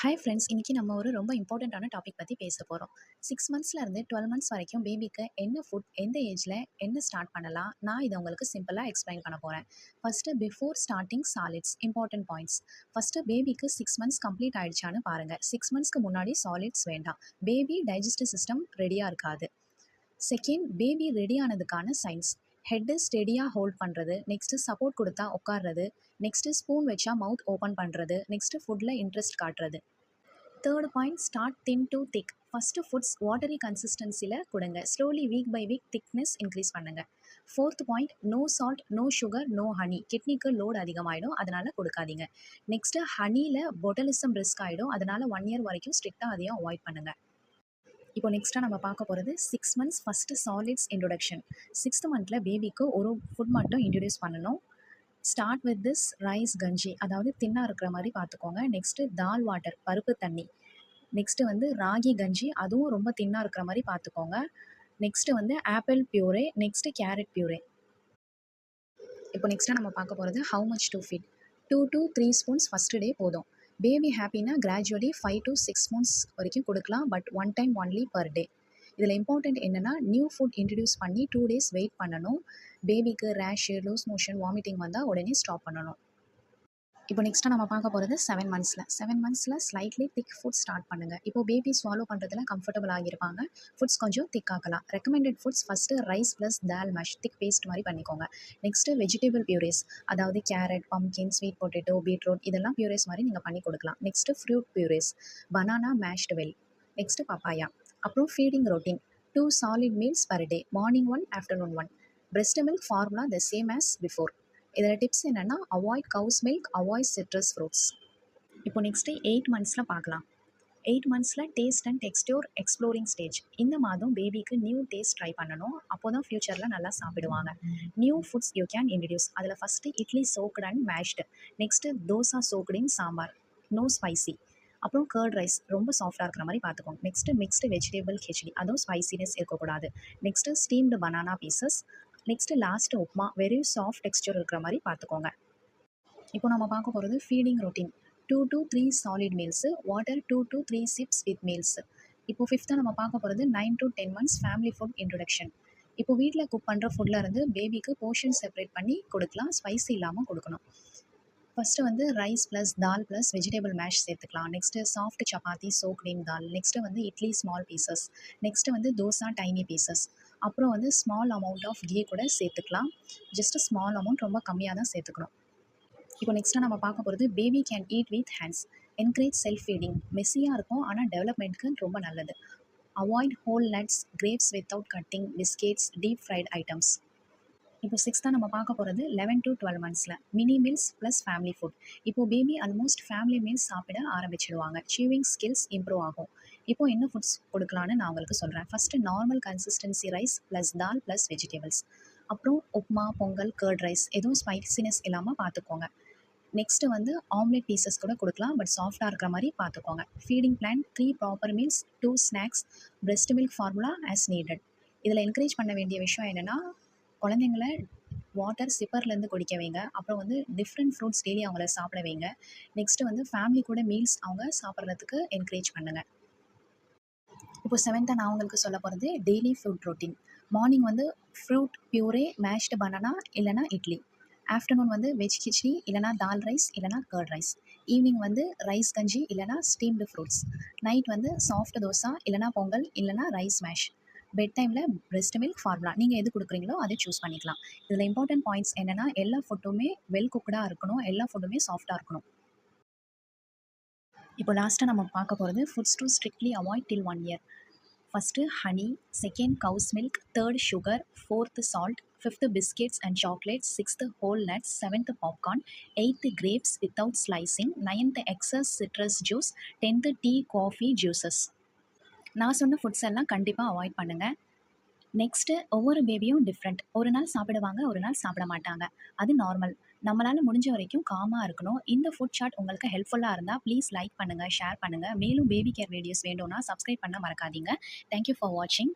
Hi friends இன்றைக்கி நம்ம ஒரு ரொம்ப இம்பார்ட்டண்ட்டான டாபிக் பற்றி பேச போகிறோம் சிக்ஸ் மந்த்ஸ்லேருந்து டுவெல் மந்த்ஸ் வரைக்கும் பேபிக்கு என்ன ஃபுட் எந்த ஏஜில் என்ன ஸ்டார்ட் பண்ணலாம்? நான் இதை உங்களுக்கு சிம்பிளாக எக்ஸ்பிளைன் பண்ண போகிறேன் first before starting solids important points first பேபிக்கு சிக்ஸ் மந்த்ஸ் கம்ப்ளீட் ஆகிடுச்சான்னு பாருங்கள் சிக்ஸ் மந்த்ஸ்க்கு முன்னாடி சாலிட்ஸ் வேண்டாம். பேபி டைஜஸ்டிவ் சிஸ்டம் ரெடியாக இருக்காது. செகண்ட் பேபி ரெடி ஆனதுக்கான சைன்ஸ் ஹெட்டு ஸ்டெடியாக ஹோல்ட் பண்ணுறது நெக்ஸ்ட்டு சப்போர்ட் கொடுத்தா உட்கார்றது. நெக்ஸ்ட்டு ஸ்பூன் வச்சா மவுத் ஓப்பன் பண்ணுறது நெக்ஸ்ட்டு ஃபுட்டில் இன்ட்ரெஸ்ட் காட்டுறது. Third point start thin to thick first foods watery கன்சிஸ்டன்சியில் கொடுங்க. Slowly week by week thickness increase பண்ணுங்கள் fourth point no salt no sugar no honey கிட்னிக்கு load அதிகமாகிடும் அதனால் கொடுக்காதீங்க. நெக்ஸ்ட்டு ஹனியில் பொட்டலிசம் ரிஸ்க் ஆகிடும் அதனால் ஒன் இயர் வரைக்கும் ஸ்ட்ரிக்டாக அதையும் அவாய்ட் பண்ணுங்கள் இப்போ நெக்ஸ்ட்டாக நம்ம பார்க்க போகிறது six months first solids introduction sixth மந்தில் பேபிக்கு ஒரு ஃபுட் மட்டும் இன்ட்ரடியூஸ் பண்ணணும். ஸ்டார்ட் வித் திஸ் ரைஸ் கஞ்சி அதாவது தின்னாக இருக்கிற மாதிரி பார்த்துக்கோங்க. நெக்ஸ்ட்டு தால் வாட்டர் பருப்பு தண்ணி. நெக்ஸ்ட்டு வந்து ராகி கஞ்சி அதுவும் ரொம்ப தின்னாக இருக்கிற மாதிரி பார்த்துக்கோங்க. நெக்ஸ்ட்டு வந்து apple puree next carrot puree இப்போ நெக்ஸ்ட்டாக நம்ம பார்க்க போகிறது how much to feed two two three spoons first day போதும். Baby ஹாப்பினா gradually five to six spoons வரைக்கும் கொடுக்கலாம் but one time only per day இதில் இம்பார்ட்டண்ட் என்னென்னா நியூ ஃபுட் இன்ட்ரடியூஸ் பண்ணி டூ டேஸ் வெயிட் பண்ணணும். பேபிக்கு ரேஷு லூஸ் மோஷன் வாமிட்டிங் வந்தால் உடனே ஸ்டாப் பண்ணணும். இப்போ நெக்ஸ்ட்டாக நம்ம பார்க்க போகிறது செவன் மந்த்ஸில் செவன் மந்த்ஸில் ஸ்லைட்லி திக் ஃபுட் ஸ்டார்ட் பண்ணுங்கள் இப்போ பேபி ஸ்வாலோ பண்ணுறதுல கம்ஃபர்டபுள் ஆகியிருப்பாங்க. ஃபுட்ஸ் கொஞ்சம் திக் ஆக்கலாம். Recommended foods first rice plus dal mash thick paste மாதிரி பண்ணிக்கோங்க. நெக்ஸ்ட்டு வெஜிடபிள் பியூரேஸ் அதாவது carrot pumpkin sweet potato beetroot இதெல்லாம் பியூரேஸ் மாதிரி நீங்கள் பண்ணி கொடுக்கலாம். Next fruit purees banana mashed well next papaya அப்புறம் feeding routine two solid meals per day morning one afternoon one breast milk formula the same as before இதில் tips என்னென்னா avoid cow's milk avoid citrus fruits இப்போ next eight மந்த்ஸில் பார்க்கலாம். Eight மந்த்ஸில் taste and texture exploring stage இந்த மாதம் பேபிக்கு new taste try பண்ணணும். அப்போ தான் ஃப்யூச்சரில் நல்லா சாப்பிடுவாங்க. New foods you can introduce அதில் first idli soaked and mashed next dosa soaked sambar. No spicy அப்புறம் கர்ட் ரைஸ் ரொம்ப சாஃப்டாக இருக்கிற மாதிரி பார்த்துக்கோங்க. நெக்ஸ்ட்டு மிக்ஸ்டு வெஜிடபிள் கிச்சடி அதுவும் ஸ்பைசினஸ் இருக்கக்கூடாது. Next steamed banana pieces next last upma very soft texture இருக்கிற மாதிரி பார்த்துக்கோங்க. இப்போ நம்ம பார்க்க போகிறது feeding routine two to three solid meals water two to three sips with meals இப்போ ஃபிஃப்த்தாக நம்ம பார்க்க போகிறது nine to ten months family food introduction இப்போ வீட்டில் குக் பண்ணுற ஃபுட்டில் இருந்து பேபிக்கு போர்ஷன் செப்பரேட் பண்ணி கொடுக்கலாம். ஸ்பைசி இல்லாமல் கொடுக்கணும். ஃபஸ்ட்டு வந்து rice plus dal plus vegetable mash சேர்த்துக்கலாம். நெக்ஸ்ட்டு சாஃப்ட் சப்பாத்தி சோக்டின் தால் நெக்ஸ்ட்டு வந்து இட்லி ஸ்மால் பீசஸ் நெக்ஸ்ட்டு வந்து தோசா டைனி பீசஸ் அப்புறம் வந்து ஸ்மால் அமௌண்ட் ஆஃப் கீ கூட சேர்த்துக்கலாம். ஜஸ்ட்டு ஸ்மால் அமௌண்ட் ரொம்ப கம்மியாக தான் சேர்த்துக்கணும். இப்போ நெக்ஸ்ட்டாக நம்ம பார்க்க போகிறது baby can eat with hands encourage self feeding மெஸ்ஸியாக இருக்கும் ஆனால் டெவலப்மெண்ட்க்கு ரொம்ப நல்லது. Avoid whole nuts grapes without cutting biscuits deep fried items இப்போ சிக்ஸ்த்தாக நம்ம பார்க்க போகிறது eleven to twelve மந்த்ஸில் mini meals plus family food இப்போ பேபி ஆல்மோஸ்ட் ஃபேமிலி மீல்ஸ் சாப்பிட ஆரம்பிச்சிடுவாங்க. சீவிங் ஸ்கில்ஸ் இம்ப்ரூவ் ஆகும். இப்போ என்ன ஃபுட்ஸ் கொடுக்கலான்னு நான் உங்களுக்கு சொல்கிறேன் first normal consistency rice plus dal plus vegetables அப்புறம் உப்மா பொங்கல் கர்ட் ரைஸ் எதுவும் ஸ்பைசினஸ் இல்லாமல் பார்த்துக்கோங்க. நெக்ஸ்ட்டு வந்து ஆம்லெட் பீசஸ் கூட கொடுக்கலாம். பட் சாஃப்டாக இருக்கிற மாதிரி பார்த்துக்கோங்க. Feeding plan three proper meals two snacks breast milk formula as needed இதில் என்கரேஜ் பண்ண வேண்டிய விஷயம் என்னென்னா குழந்தைங்கள வாட்டர் சிப்பர்லேருந்து குடிக்க வைங்க. அப்புறம் வந்து டிஃப்ரெண்ட் ஃப்ரூட்ஸ் டெய்லி அவங்கள சாப்பிட வைங்க. நெக்ஸ்ட்டு வந்து ஃபேமிலி கூட மீல்ஸ் அவங்க சாப்பிட்றதுக்கு என்கரேஜ் பண்ணுங்கள் இப்போ செவன்த்தாக நான் உங்களுக்கு சொல்ல போகிறது டெய்லி ஃப்ரூட் ரொட்டீன் மார்னிங் வந்து ஃப்ரூட் பியூரே மேஷ்டு பனானா இல்லைனா இட்லி. ஆஃப்டர்நூன் வந்து வெஜ் கிச்சடி இல்லைனா தால் ரைஸ் இல்லைனா கர்ட் ரைஸ் ஈவினிங் வந்து ரைஸ் கஞ்சி இல்லைனா ஸ்டீம்டு ஃப்ரூட்ஸ் நைட் வந்து சாஃப்ட் தோசா இல்லைனா பொங்கல் இல்லைனா ரைஸ் மேஷ் பெட் டைமில் பிரெஸ்ட் மில்க் ஃபார்முலா நீங்கள் எது கொடுக்குறீங்களோ அதை சூஸ் பண்ணிக்கலாம். இதில் இம்பார்ட்டன்ட் பாயிண்ட்ஸ் என்னென்னா எல்லா ஃபுட்டுமே வெல் குக்கடாக இருக்கணும். எல்லா ஃபுட்டுமே சாஃப்டாக இருக்கணும். இப்போ லாஸ்ட்டாக நம்ம பார்க்க போகிறது foods to strictly avoid till one year first honey second cow's milk third sugar fourth salt fifth biscuits and chocolates sixth whole nuts seventh popcorn eighth grapes without slicing ninth excess citrus juice tenth tea coffee juices நான் சொன்ன foods எல்லாம் கண்டிப்பாக avoid பண்ணுங்கள் next ஒவ்வொரு பேபியும் different ஒரு நாள் சாப்பிடுவாங்க ஒரு நாள் சாப்பிட மாட்டாங்க. அது நார்மல் நம்மளால் முடிஞ்ச வரைக்கும் காமாக இருக்கணும். இந்த ஃபுட் ஷாட் உங்களுக்கு ஹெல்ப்ஃபுல்லாக இருந்தால் ப்ளீஸ் லைக் பண்ணுங்கள் ஷேர் பண்ணுங்கள் மேலும் பேபி கேர் வீடியோஸ் வேண்டும்னா சப்ஸ்கிரைப் பண்ண மறக்காதீங்க. தேங்க்யூ ஃபார் வாட்சிங்